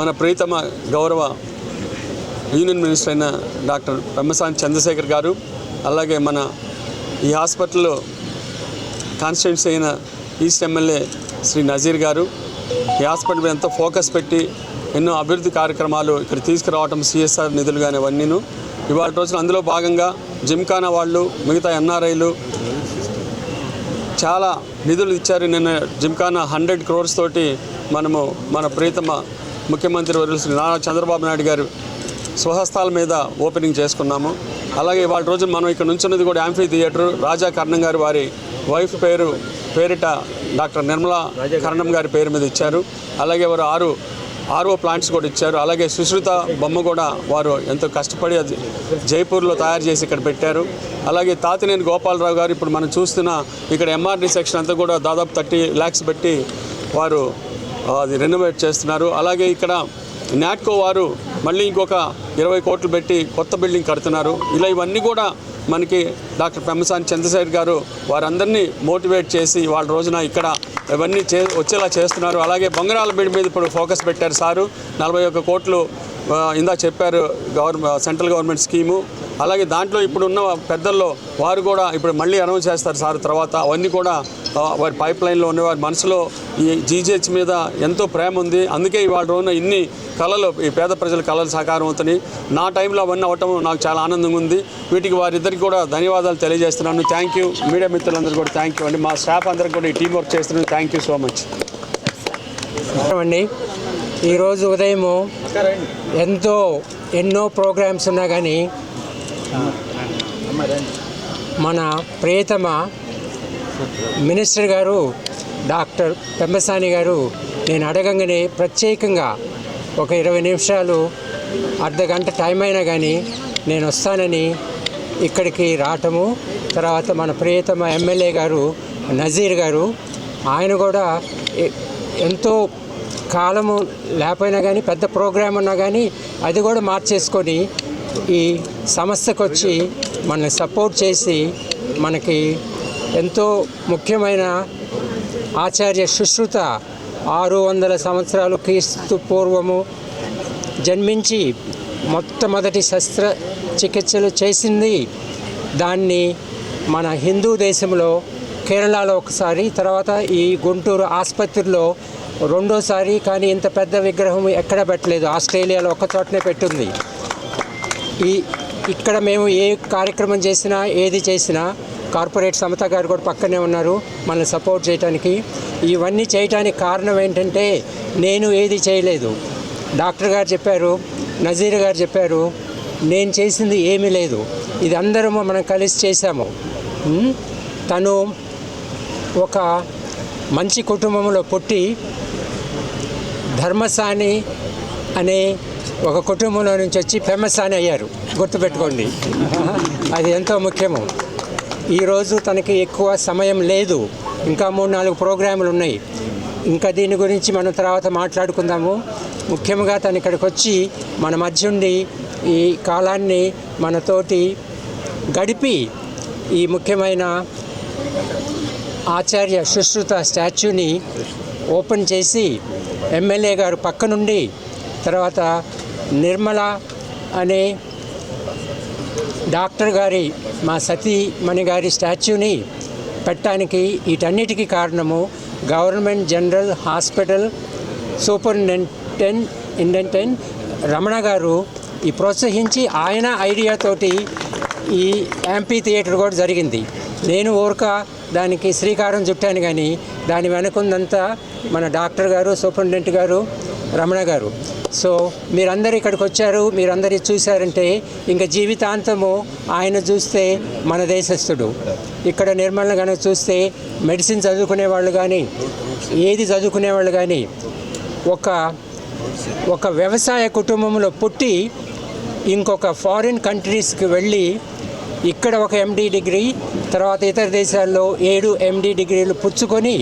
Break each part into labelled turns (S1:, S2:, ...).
S1: మన ప్రీతమ గౌరవ యూనియన్ మినిస్టర్ అయిన డాక్టర్ బ్రహ్మసాని చంద్రశేఖర్ గారు అలాగే మన ఈ హాస్పిటల్లో కాన్స్టిట్యున్సీ అయిన ఈస్ట్ ఎమ్మెల్యే శ్రీ నజీర్ గారు. ఈ హాస్పిటల్ మీద ఎంతో ఫోకస్ పెట్టి ఎన్నో అభివృద్ధి కార్యక్రమాలు ఇక్కడ తీసుకురావటం సిఎస్ఆర్ నిధులు కానీ అవన్నీను. ఇవాళ రోజున అందులో భాగంగా జిమ్ఖానా వాళ్ళు మిగతా ఎన్ఆర్ఐలు చాలా నిధులు ఇచ్చారు. నిన్న జిమ్ఖానా హండ్రెడ్ క్రోర్స్ తోటి మనము మన ప్రీతమ ముఖ్యమంత్రి వర్యులు శ్రీ నారా చంద్రబాబు నాయుడు గారు స్వహస్తాల మీద ఓపెనింగ్ చేసుకున్నాము. అలాగే వాళ్ళ రోజు మనం ఇక్కడ నుంచున్నది కూడా యాంఫీ థియేటర్ రాజా కర్ణం గారు వారి వైఫ్ పేరు పేరిట డాక్టర్ నిర్మలా కర్ణం గారి పేరు మీద ఇచ్చారు. అలాగే వారు ఆరు ఆర్ఓ ప్లాంట్స్ కూడా ఇచ్చారు. అలాగే సుశ్రుత బొమ్మ కూడా వారు ఎంతో కష్టపడి అది జైపూర్లో తయారు చేసి ఇక్కడ పెట్టారు. అలాగే తాతినేని గోపాలరావు గారు ఇప్పుడు మనం చూస్తున్న ఇక్కడ ఎంఆర్డి సెక్షన్ అంతా కూడా దాదాపు థర్టీ ల్యాక్స్ పెట్టి వారు అది రెనోవేట్ చేస్తున్నారు. అలాగే ఇక్కడ నాట్కో వారు మళ్ళీ ఇంకొక ఇరవై కోట్లు పెట్టి కొత్త బిల్డింగ్ కడుతున్నారు. ఇలా ఇవన్నీ కూడా మనకి డాక్టర్ పెమ్మసాని చంద్రశేఖర్ గారు వారందరినీ మోటివేట్ చేసి వాళ్ళ రోజున ఇక్కడ ఇవన్నీ చే వచ్చేలా చేస్తున్నారు. అలాగే బంగారాల బిడ్ మీద ఇప్పుడు ఫోకస్ పెట్టారు సారు. నలభై ఒక్క కోట్లు ఇందా చెప్పారు గవర్నమెంట్ సెంట్రల్ గవర్నమెంట్ స్కీము. అలాగే దాంట్లో ఇప్పుడు ఉన్న పెద్దల్లో వారు కూడా ఇప్పుడు మళ్ళీ అనౌన్స్ చేస్తారు సార్ తర్వాత. అవన్నీ కూడా వారి పైప్ లైన్లో ఉన్న వారి మనసులో ఈ జీజీహెచ్ మీద ఎంతో ప్రేమ ఉంది. అందుకే ఇవాళ రోజున ఇన్ని కళలు ఈ పేద ప్రజల కళలు సాకారం అవుతున్నాయి. నా టైంలో అవన్నీ అవటం నాకు చాలా ఆనందంగా ఉంది. వీటికి వారిద్దరికి కూడా ధన్యవాదాలు తెలియజేస్తున్నాను. థ్యాంక్ యూ మీడియా మిత్రులందరూ కూడా థ్యాంక్ యూ అండి. మా స్టాఫ్ అందరికి కూడా ఈ టీం వర్క్ చేస్తున్నాను థ్యాంక్ యూ సో మచ్
S2: అండి ఈరోజు ఉదయము ఎంతో ఎన్నో ప్రోగ్రామ్స్ ఉన్నా కానీ మన ప్రియతమ మినిస్టర్ గారు డాక్టర్ పెంబసాని గారు నేను అడగంగానే ప్రత్యేకంగా ఒక ఇరవై నిమిషాలు అర్ధ గంట టైం అయినా కానీ నేను వస్తానని ఇక్కడికి రావటము తర్వాత మన ప్రియతమ ఎమ్మెల్యే గారు నజీర్ గారు ఆయన కూడా ఎంతో కాలము లేకపోయినా కానీ పెద్ద ప్రోగ్రామ్ ఉన్నా కానీ అది కూడా మార్చేసుకొని ఈ సంస్థకు వచ్చి మనల్ని సపోర్ట్ చేసి మనకి ఎంతో ముఖ్యమైన ఆచార్య సుశ్రుత ఆరు వందల సంవత్సరాలు క్రీస్తు పూర్వము జన్మించి మొట్టమొదటి శస్త్ర చికిత్సలు చేసింది. దాన్ని మన హిందూ దేశంలో కేరళలో ఒకసారి తర్వాత ఈ గుంటూరు ఆసుపత్రిలో రెండోసారి కానీ ఇంత పెద్ద విగ్రహం ఎక్కడ పెట్టలేదు. ఆస్ట్రేలియాలో ఒక చోటనే పెట్టింది. ఈ ఇక్కడ మేము ఏ కార్యక్రమం చేసినా ఏది చేసినా కార్పొరేట్ సమత గారు కూడా పక్కనే ఉన్నారు మనల్ని సపోర్ట్ చేయడానికి ఇవన్నీ చేయడానికి కారణం ఏంటంటే నేను ఏది చేయలేదు. డాక్టర్ గారు చెప్పారు నజీర్ గారు చెప్పారు నేను చేసింది ఏమీ లేదు. ఇది అందరము మనం కలిసి చేశాము. తను ఒక మంచి కుటుంబంలో పుట్టి ధర్మసాని అనే ఒక కుటుంబంలో నుంచి వచ్చి ఫేమసాని అయ్యారు. గుర్తుపెట్టుకోండి. అది ఎంతో ముఖ్యము. ఈరోజు తనకి ఎక్కువ సమయం లేదు. ఇంకా మూడు నాలుగు ప్రోగ్రాములు ఉన్నాయి. ఇంకా దీని గురించి మనం తర్వాత మాట్లాడుకుందాము. ముఖ్యంగా తను ఇక్కడికి వచ్చి మన మధ్య ఉండి ఈ కాలాన్ని మనతోటి గడిపి ఈ ముఖ్యమైన ఆచార్య సుశ్రుత స్టాచ్యూని ఓపెన్ చేసి ఎమ్మెల్యే గారు పక్క నుండి తర్వాత నిర్మల అనే డాక్టర్ గారి మా సతీమణి గారి స్టాచ్యూని పెట్టడానికి వీటన్నిటికీ కారణము గవర్నమెంట్ జనరల్ హాస్పిటల్ సూపరింటెండెంట్ ఇంటెండెంట్ రమణ గారు ఈ ప్రోత్సహించి ఆయన ఐడియాతోటి ఈ ఎంపీ థియేటర్ కూడా జరిగింది. నేను ఊరక దానికి శ్రీకారం చుట్టాను కానీ దాని వెనుకుందంతా మన డాక్టర్ గారు సూపరింటెండెంట్ గారు రమణ గారు. సో మీరందరూ ఇక్కడికి వచ్చారు మీరందరూ చూశారంటే ఇంకా జీవితాంతము ఆయన చూస్తే మన దేశస్థుడు. ఇక్కడ నిర్మల కనుక చూస్తే మెడిసిన్ చదువుకునే వాళ్ళు కానీ ఏది చదువుకునే వాళ్ళు కానీ ఒక ఒక వ్యవసాయ కుటుంబంలో పుట్టి ఇంకొక ఫారిన్ కంట్రీస్కి వెళ్ళి ఇక్కడ ఒక ఎండి డిగ్రీ తర్వాత ఇతర దేశాల్లో ఏడు ఎండి డిగ్రీలు పుచ్చుకొని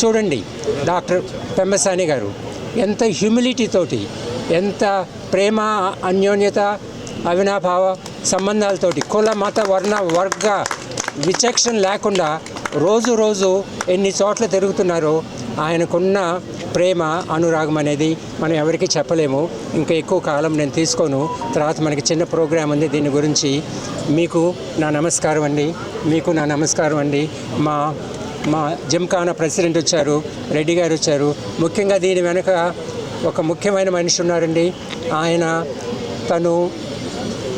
S2: చూడండి డాక్టర్ పెమ్మసాని గారు. ఎంత హ్యూమిలిటీ తోటి ఎంత ప్రేమ అన్యోన్యత అవినాభావ సంబంధాలతోటి కుల మత వర్ణ వర్గ విచక్షణ లేకుండా రోజు రోజు ఎన్ని చోట్ల తిరుగుతున్నారో ఆయనకున్న ప్రేమ అనురాగం అనేది మనం ఎవరికి చెప్పలేము. ఇంకా ఎక్కువ కాలం నేను తీసుకోను. తర్వాత మనకి చిన్న ప్రోగ్రాం ఉంది దీని గురించి. మీకు నా నమస్కారం అండి. మీకు నా నమస్కారం అండి. మా మా జిమ్ఖానా ప్రెసిడెంట్ వచ్చారు రెడ్డి గారు వచ్చారు. ముఖ్యంగా దీని వెనుక ఒక ముఖ్యమైన మనిషి ఉన్నారండి. ఆయన తను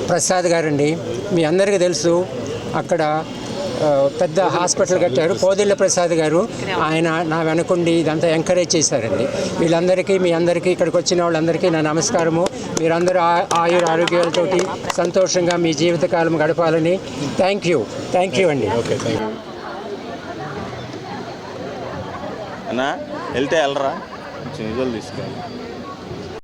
S2: ప్రసాద్ గారండి. మీ అందరికీ తెలుసు అక్కడ పెద్ద హాస్పిటల్ కట్టారు. పోదిళ్ళ ప్రసాద్ గారు ఆయన నా వెనకుండి ఇదంతా ఎంకరేజ్ చేశారండి. వీళ్ళందరికీ మీ అందరికీ ఇక్కడికి వచ్చిన వాళ్ళందరికీ నా నమస్కారము. మీరందరూ ఆ- ఆయుర ఆరోగ్యాలతోటి సంతోషంగా మీ జీవితకాలం గడపాలని. థ్యాంక్ యూ థ్యాంక్ యూ అండి.
S3: ఓకే థ్యాంక్ యూ అన్నా? వెళ్తే వెళ్ళరా? కొంచెం విజువల్ తీసుకోండి